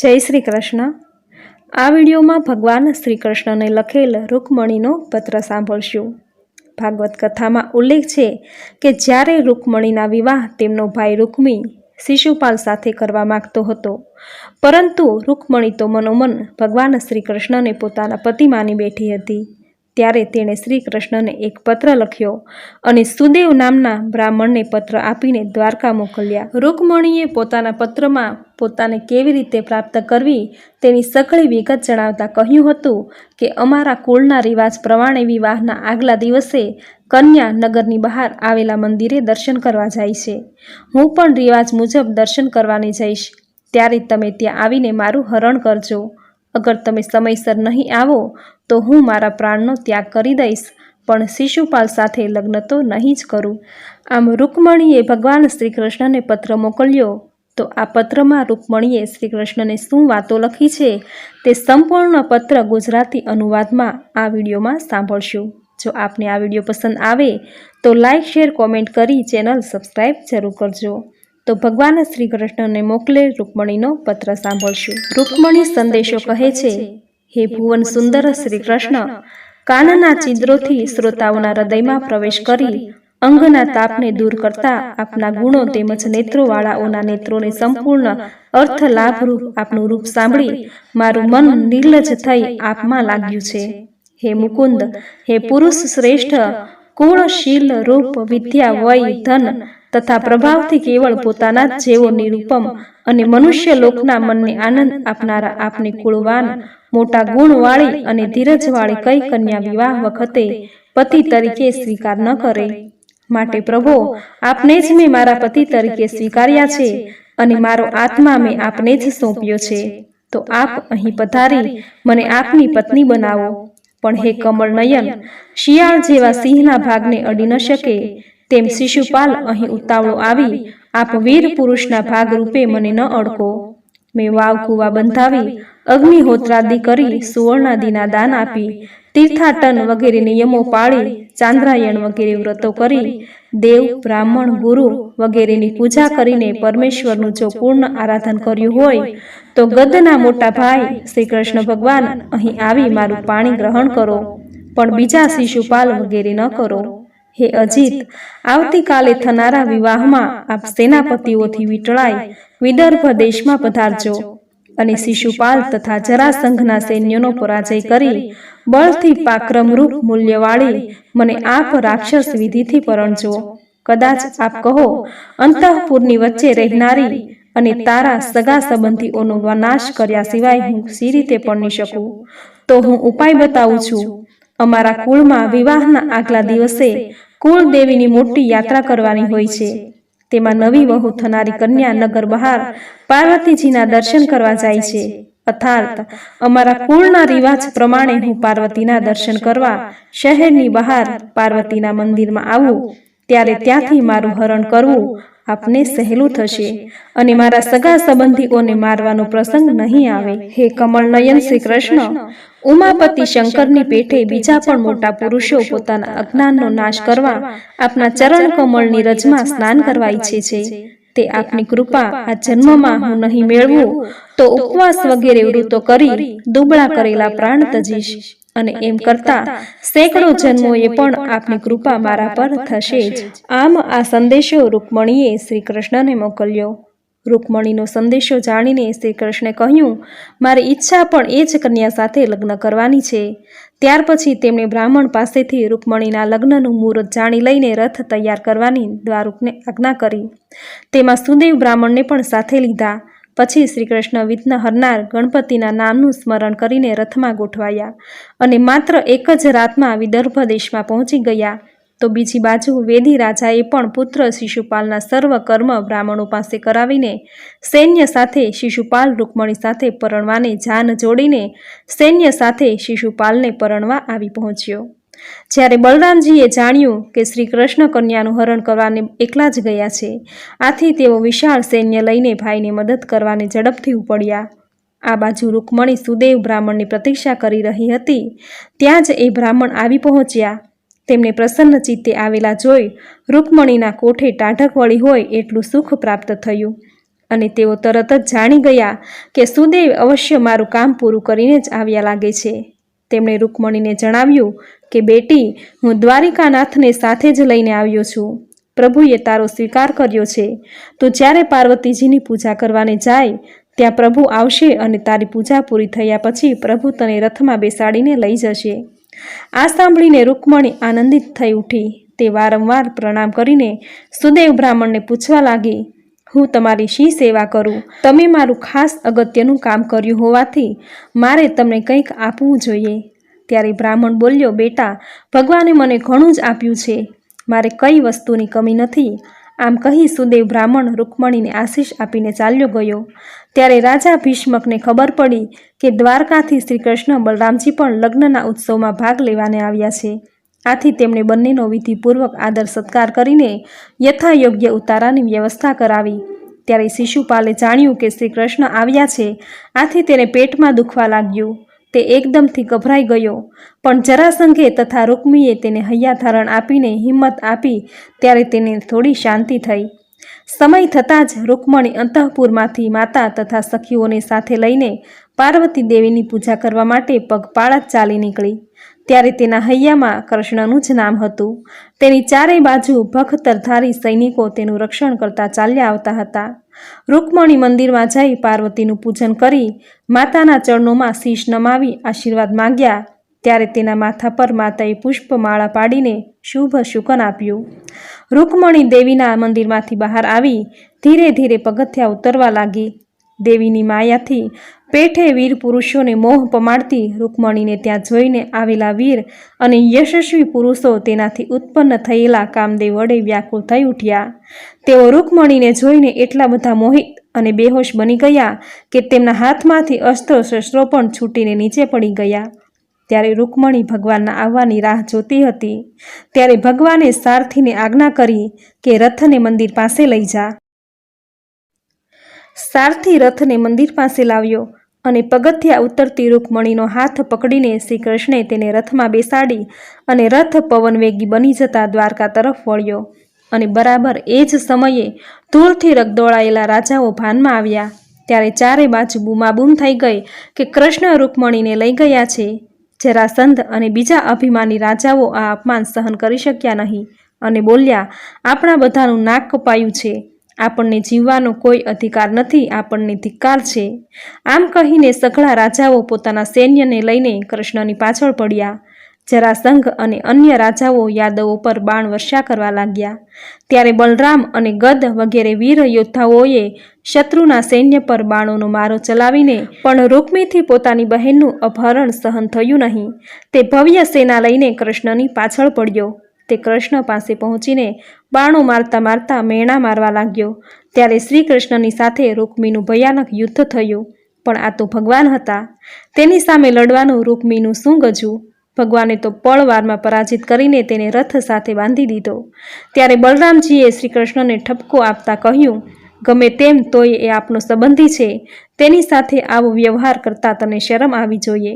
જય શ્રી કૃષ્ણ. આ વિડીયોમાં ભગવાન શ્રી કૃષ્ણને લખેલ રૂકમણીનો પત્ર સાંભળશું. ભાગવત કથામાં ઉલ્લેખ છે કે જ્યારે રૂકમણીના વિવાહ તેમનો ભાઈ રૂકમી શિશુપાલ સાથે કરવા માંગતો હતો, પરંતુ રૂકમણી તો મનોમન ભગવાન શ્રી કૃષ્ણને પોતાના પતિ માની બેઠી હતી. ત્યારે તેણે શ્રી કૃષ્ણને એક પત્ર લખ્યો અને સુદેવ નામના બ્રાહ્મણને પત્ર આપીને દ્વારકા મોકલ્યા. રૂકમણીએ પોતાના પત્રમાં પોતાને કેવી રીતે પ્રાપ્ત કરવી તેની સઘળી વિગત જણાવતા કહ્યું હતું કે અમારા કુળના રિવાજ પ્રમાણે વિવાહના આગલા દિવસે કન્યા નગરની બહાર આવેલા મંદિરે દર્શન કરવા જાય છે. હું પણ રિવાજ મુજબ દર્શન કરવાની જઈશ. ત્યારે તમે ત્યાં આવીને મારું હરણ કરજો. અગર તમે સમયસર નહીં આવો, તો હું મારા પ્રાણનો ત્યાગ કરી દઈશ. પણ શિશુપાલ સાથે લગ્ન તો નહીં જ કરું. આમ રૂકમણીએ ભગવાન શ્રી કૃષ્ણને પત્ર મોકલ્યો. તો આ પત્રમાં રૂકમણીએ શ્રી કૃષ્ણને શું વાતો લખી છે તે સંપૂર્ણ પત્ર ગુજરાતી અનુવાદમાં આ વિડીયોમાં સાંભળશું. જો આપને આ વીડિયો પસંદ આવે, તો લાઇક શેર, કોમેન્ટ કરી ચેનલ સબસ્ક્રાઈબ જરૂર કરજો. તો ભગવાન શ્રી કૃષ્ણને મોકલે રૂકમણીનો પત્ર સાંભળશું. રૂકમણી સંદેશો કહે છે, હે ભુવન સુંદર શ્રી કૃષ્ણ કાનના છિદ્રોથી શ્રોતાઓના હૃદયમાં પ્રવેશ કરી, અંગના તાપને દૂર કરતા આપના ગુણો તેમજ નેત્રોવાળાઓના નેત્રોને સંપૂર્ણ અર્થ લાભરૂપ આપનું રૂપ સાંભળી, મારું મન નિર્લજ થઈ આપમાં લાગ્યું છે. હે મુકુંદ, હે પુરુષ શ્રેષ્ઠ ગુણશીલ રૂપ વિદ્યા વય ધન તથા પ્રભાવથી કેવળ પોતાના જેવો નિરૂપમ અને મનુષ્ય લોકના મનને આનંદ આપનારા આપની કુળવાન મોટા ગુણવાળી અને ધીરજવાળી કઈ કન્યા વિવાહ વખતે પતિ તરીકે સ્વીકાર ન કરે. માટે પ્રભો આપને જ મેં મારા પતિ તરીકે સ્વીકાર્યા છે અને મારો આત્મા મેં આપને જ સોંપ્યો છે. તો આપ અહીં પધારી મને આપની પત્ની બનાવો. પણ હે કમળ નયન, શિયાળ જેવા સિંહના ભાગને અડી ન શકે. તેમ શિશુપાલ અહીં ઉતાવળો આવી, આપ વીર પુરુષના ભાગ રૂપે મને ન અડકો. મેં વાવ કુવા બંધાવી અગ્નિહોત્રાદિ કરી સુવર્ણાદિના દાન આપી, તીર્થાટન વગેરે નિયમો પાળી, ચાંદ્રાયણ વગેરે વ્રતો કરી, દેવ, બ્રાહ્મણ, ગુરુ વગેરેની પૂજા કરીને પરમેશ્વરનું જો પૂર્ણ આરાધન કર્યું હોય, તો ગદના મોટા ભાઈ શ્રી કૃષ્ણ ભગવાન અહીં આવી મારું પાણી ગ્રહણ કરો, પણ બીજા શિશુપાલ વગેરે ન કરો. હે અજીત આવતીકાલે થનારા વિવાહમાં આપ સેનાપતિઓથી વીટળાઈ વિદર્ભ દેશમાં પધારજો. અને શિશુપાલ તથા જરાસંઘના સૈન્યનો પરાજય કરી બળથી પાક્રમરૂપ મૂલ્યવાળી મને આપ રાક્ષસ વિધિથી પરણજો. કદાચ આપ કહો અંતઃપુરની વચ્ચે રહેનારી અને તારા સગા સંબંધીઓનો નાશ કર્યા સિવાય હું સી રીતે પરણી શકું? તો હું ઉપાય બતાવું છું. અમારા કુળમાં વિવાહના આગલા દિવસે કુળ દેવીની મોટી યાત્રા કરવાની હોય છે. તેમાં નવી વહુ થનારી કન્યા નગર બહાર પાર્વતીજીના દર્શન કરવા જાય છે. અર્થાત અમારા કુળના રિવાજ પ્રમાણે હું પાર્વતીના દર્શન કરવા શહેરની બહાર પાર્વતીના મંદિરમાં આવું, ત્યારે ત્યાંથી મારું હરણ કરવું આપને સહેલું થશે અને મારા સગા સંબંધીઓને મારવાનો પ્રસંગ નહીં આવે. હે કમળ નયન શ્રી કૃષ્ણ, ઉમાપતિ શંકરની પેઠે બીજા પણ મોટા પુરુષો પોતાના અજ્ઞાનનો નાશ કરવા આપના ચરણ કમળની રજમાં સ્નાન કરવા ઈચ્છે છે. તે આપની કૃપા આ જન્મમાં હું નહીં મેળવું તો ઉપવાસ વગેરે વૃતો કરી દુબળા કરેલા પ્રાણ તજીશ. અને એમ કરતા સેંકડો જન્મોએ પણ આપની કૃપા મારા પર થશે જ. આમ આ સંદેશો રૂકમણીએ શ્રી કૃષ્ણને મોકલ્યો. રૂકમણીનો સંદેશો જાણીને શ્રી કૃષ્ણે કહ્યું મારી ઈચ્છા પણ એ જ કન્યા સાથે લગ્ન કરવાની છે. ત્યાર પછી તેમણે બ્રાહ્મણ પાસેથી રૂકમણીના લગ્નનું મુહૂર્ત જાણી લઈને રથ તૈયાર કરવાની દ્વારુકને આજ્ઞા કરી. તેમાં સુદેવ બ્રાહ્મણને પણ સાથે લીધા. પછી શ્રી કૃષ્ણ વિઘ્ન હરનાર ગણપતિના નામનું સ્મરણ કરીને રથમાં ગોઠવાયા અને માત્ર એક જ રાતમાં વિદર્ભ દેશમાં પહોંચી ગયા. તો બીજી બાજુ વેદી રાજાએ પણ પુત્ર શિશુપાલના સર્વ કર્મ બ્રાહ્મણો પાસે કરાવીને સૈન્ય સાથે શિશુપાલ રૂકમણી સાથે પરણવાને જાન જોડીને સૈન્ય સાથે શિશુપાલને પરણવા આવી પહોંચ્યો. જ્યારે બલરામજીએ જાણ્યું કે શ્રી કૃષ્ણ કન્યાનું હરણ કરવાને એકલા જ ગયા છે, આથી તેઓ વિશાળ સૈન્ય લઈને ભાઈને મદદ કરવાને ઝડપથી ઉપડ્યા. આ બાજુ રૂકમણી સુદેવ બ્રાહ્મણની પ્રતીક્ષા કરી રહી હતી. ત્યાં જ એ બ્રાહ્મણ આવી પહોંચ્યા. તેમને પ્રસન્ન ચિત્તે આવેલા જોઈ રૂકમણીના કોઠે ટાઢક વળી હોય એટલું સુખ પ્રાપ્ત થયું. અને તેઓ તરત જ જાણી ગયા કે સુદેવ અવશ્ય મારું કામ પૂરું કરીને જ આવ્યા લાગે છે. તેમણે રૂકમણીને જણાવ્યું કે, બેટી, હું દ્વારિકાનાથને સાથે જ લઈને આવ્યો છું. પ્રભુએ તારો સ્વીકાર કર્યો છે. તો જ્યારે પાર્વતીજીની પૂજા કરવાને જાય, ત્યાં પ્રભુ આવશે અને તારી પૂજા પૂરી થયા પછી પ્રભુ તને રથમાં બેસાડીને લઈ જશે. આ સાંભળીને રૂકમણી આનંદિત થઈ ઉઠી. તે વારંવાર પ્રણામ કરીને સુદેવ બ્રાહ્મણને પૂછવા લાગી હું તમારી શી સેવા કરું? તમે મારું ખાસ અગત્યનું કામ કર્યું હોવાથી મારે તમને કંઈક આપવું જોઈએ. ત્યારે બ્રાહ્મણ બોલ્યો, બેટા, ભગવાને મને ઘણું જ આપ્યું છે. મારે કઈ વસ્તુની કમી નથી. આમ કહી સુદેવ બ્રાહ્મણ રૂકમણીને આશીષ આપીને ચાલ્યો ગયો. ત્યારે રાજા ભીષ્મકને ખબર પડી કે દ્વારકાથી શ્રી કૃષ્ણ બલરામજી પણ લગ્નના ઉત્સવમાં ભાગ લેવાને આવ્યા છે. આથી તેમણે બંનેનો વિધિપૂર્વક આદર સત્કાર કરીને યથાયોગ્ય ઉતારાની વ્યવસ્થા કરાવી. ત્યારે શિશુપાલે જાણ્યું કે શ્રી કૃષ્ણ આવ્યા છે. આથી તેને પેટમાં દુખવા લાગ્યું. તે એકદમથી ગભરાઈ ગયો. પણ જરાસંઘે તથા રૂકમીએ તેને હૈયાધારણ આપીને હિંમત આપી ત્યારે તેને થોડી શાંતિ થઈ. સમય થતાં જ રૂકમણી અંતઃપુરમાંથી માતા તથા સખીઓને સાથે લઈને પાર્વતી દેવીની પૂજા કરવા માટે પગપાળા ચાલી નીકળી. ત્યારે તેના હૈયામાં કૃષ્ણનું જ નામ હતું. તેની ચારેય બાજુ ભખતરધારી સૈનિકો તેનું રક્ષણ કરતા ચાલ્યા આવતા હતા. રૂકમણી મંદિરમાં જઈ પાર્વતીનું પૂજન કરી માતાના ચરણોમાં શીશ નમાવી આશીર્વાદ માંગ્યા. ત્યારે તેના માથા પર માતાએ પુષ્પમાળા પાડીને શુભ શુકન આપ્યું. રૂકમણી દેવીના મંદિરમાંથી બહાર આવી ધીરે ધીરે પગથિયા ઉતરવા લાગી. દેવીની માયાથી પેઠે વીર પુરુષોને મોહ પમાડતી રૂકમણીને ત્યાં જોઈને આવેલા વીર અને યશસ્વી પુરુષો તેનાથી ઉત્પન્ન થયેલા કામદેવ વડે વ્યાકુળ થઈ ઉઠ્યા. તેઓ રૂકમણીને જોઈને એટલા બધા મોહિત અને બેહોશ બની ગયા કે તેમના હાથમાંથી અસ્ત્રો શસ્ત્રો પણ છૂટીને નીચે પડી ગયા. ત્યારે રૂકમણી ભગવાનના આવવાની રાહ જોતી હતી. ત્યારે ભગવાને સારથીને આજ્ઞા કરી કે રથને મંદિર પાસે લઈ જા. સારથી રથને મંદિર પાસે લાવ્યો અને પગથિયા ઉતરતી રૂકમણીનો હાથ પકડીને શ્રી કૃષ્ણે તેને રથમાં બેસાડી અને રથ પવનવેગી બની જતા દ્વારકા તરફ વળ્યો. અને બરાબર એ જ સમયે ધૂળથી રગદોળાયેલા રાજાઓ ભાનમાં આવ્યા. ત્યારે ચારે બાજુ બૂમાબૂમ થઈ ગઈ કે કૃષ્ણ રૂકમણીને લઈ ગયા છે. જરાસંધ અને બીજા અભિમાની રાજાઓ આ અપમાન સહન કરી શક્યા નહીં અને બોલ્યા, આપણા બધાનું નાક કપાયું છે. આપણને જીવવાનો કોઈ અધિકાર નથી, આપણને ધિક્કાર છે. આમ કહીને સઘળા રાજાઓ પોતાના સૈન્યને લઈને કૃષ્ણની પાછળ પડ્યા. જરાસંઘ અને અન્ય રાજાઓ યાદવો પર બાણ વર્ષા કરવા લાગ્યા. ત્યારે બલરામ અને ગદ વગેરે વીર યોદ્ધાઓએ શત્રુના સૈન્ય પર બાણોનો મારો ચલાવીને પણ રૂકમીથી પોતાની બહેનનું અપહરણ સહન થયું નહીં. તે ભવ્ય સેના લઈને કૃષ્ણની પાછળ પડ્યો. તે કૃષ્ણ પાસે પહોંચીને બાણો મારતા મારતા મેણા મારવા લાગ્યો. ત્યારે શ્રી કૃષ્ણની સાથે રૂકમીનું ભયાનક યુદ્ધ થયું, પણ આ તો ભગવાન હતા. તેની સામે લડવાનું રૂકમીનું શું ગજવું ભગવાને તો પળવારમાં પરાજિત કરીને તેને રથ સાથે બાંધી દીધો. ત્યારે બલરામજીએ શ્રી કૃષ્ણને ઠપકો આપતા કહ્યું, ગમે તેમ તોય એ આપનો સંબંધી છે. તેની સાથે આવો વ્યવહાર કરતા તને શરમ આવી જોઈએ.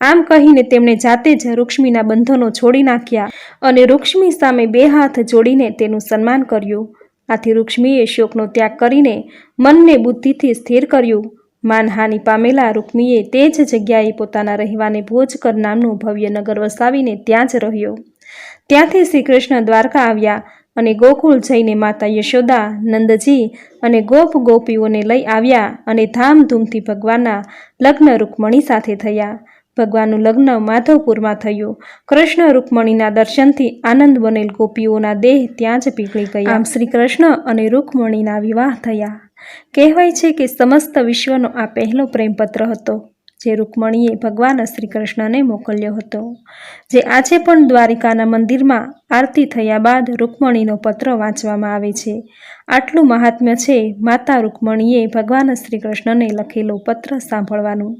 આમ કહીને તેમણે જાતે જ રૂક્ષ્મીના બંધનો છોડી નાખ્યા અને રૂક્ષ્મી સામે બે હાથ જોડીને તેનું સન્માન કર્યું. આથી રૂક્ષ્મીએ શોકનો ત્યાગ કરીને મનને બુદ્ધિથી સ્થિર કર્યું. માનહાનિ પામેલા રૂક્મીએ તે જ જગ્યાએ પોતાના રહેવાને ભોજકર નામનું ભવ્ય નગર વસાવીને ત્યાં જ રહ્યો. ત્યાંથી શ્રી કૃષ્ણ દ્વારકા આવ્યા અને ગોકુળ જઈને માતા યશોદા, નંદજી અને ગોપ ગોપીઓને લઈ આવ્યા અને ધામધૂમથી ભગવાનના લગ્ન રૂકમણી સાથે થયા. ભગવાનનું લગ્ન માધવપુરમાં થયું. કૃષ્ણ રૂકમણીના દર્શનથી આનંદ બનેલ ગોપીઓના દેહ ત્યાં જ પીગળી ગયા. આમ શ્રી કૃષ્ણ અને રૂકમણીના વિવાહ થયા. કહેવાય છે કે સમસ્ત વિશ્વનો આ પહેલો પ્રેમપત્ર હતો, જે રૂકમણીએ ભગવાન શ્રી કૃષ્ણને મોકલ્યો હતો. જે આજે પણ દ્વારિકાના મંદિરમાં આરતી થયા બાદ રૂકમણીનો પત્ર વાંચવામાં આવે છે. આટલું મહાત્મ્ય છે, માતા રૂકમણીએ ભગવાન શ્રી કૃષ્ણને લખેલો પત્ર સાંભળવાનું.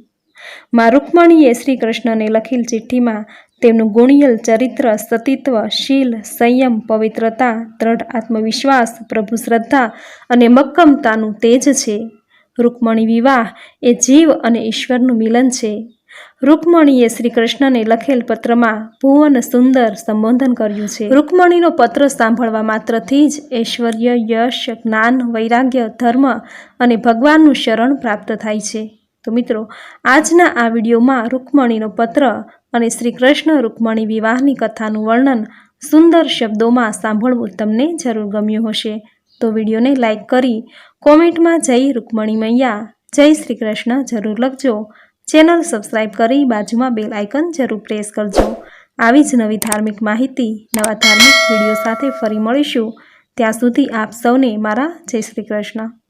માં રૂકમણીએ શ્રી કૃષ્ણને લખેલ ચિઠ્ઠીમાં તેમનું ગુણિયલ ચરિત્ર, સતીત્વ, શીલ, સંયમ, પવિત્રતા, દ્રઢ આત્મવિશ્વાસ, પ્રભુ શ્રદ્ધા અને મક્કમતાનું તેજ છે. રૂકમણી વિવાહ એ જીવ અને ઈશ્વરનું મિલન છે. રૂકમણીએ શ્રી કૃષ્ણને લખેલ પત્રમાં ભુવન સુંદર સંબોધન કર્યું છે. રૂકમણીનો પત્ર સાંભળવા માત્રથી જ ઐશ્વર્ય, યશ, જ્ઞાન, વૈરાગ્ય, ધર્મ અને ભગવાનનું શરણ પ્રાપ્ત થાય છે. તો મિત્રો, આજના આ વિડીયોમાં રૂકમણીનો પત્ર અને શ્રી કૃષ્ણ રૂકમણી વિવાહની કથાનું વર્ણન સુંદર શબ્દોમાં સાંભળવું તમને જરૂર ગમ્યું હશે. તો વિડીયોને લાઈક કરી કોમેન્ટમાં જય રૂકમણી મૈયા, જય શ્રી કૃષ્ણ જરૂર લખજો. ચેનલ સબસ્ક્રાઈબ કરી બાજુમાં બેલ આઇકન જરૂર પ્રેસ કરજો. આવી જ નવી ધાર્મિક માહિતી, નવા ધાર્મિક વીડિયો સાથે ફરી મળીશું. ત્યાં સુધી આપ સૌને મારા જય શ્રી કૃષ્ણ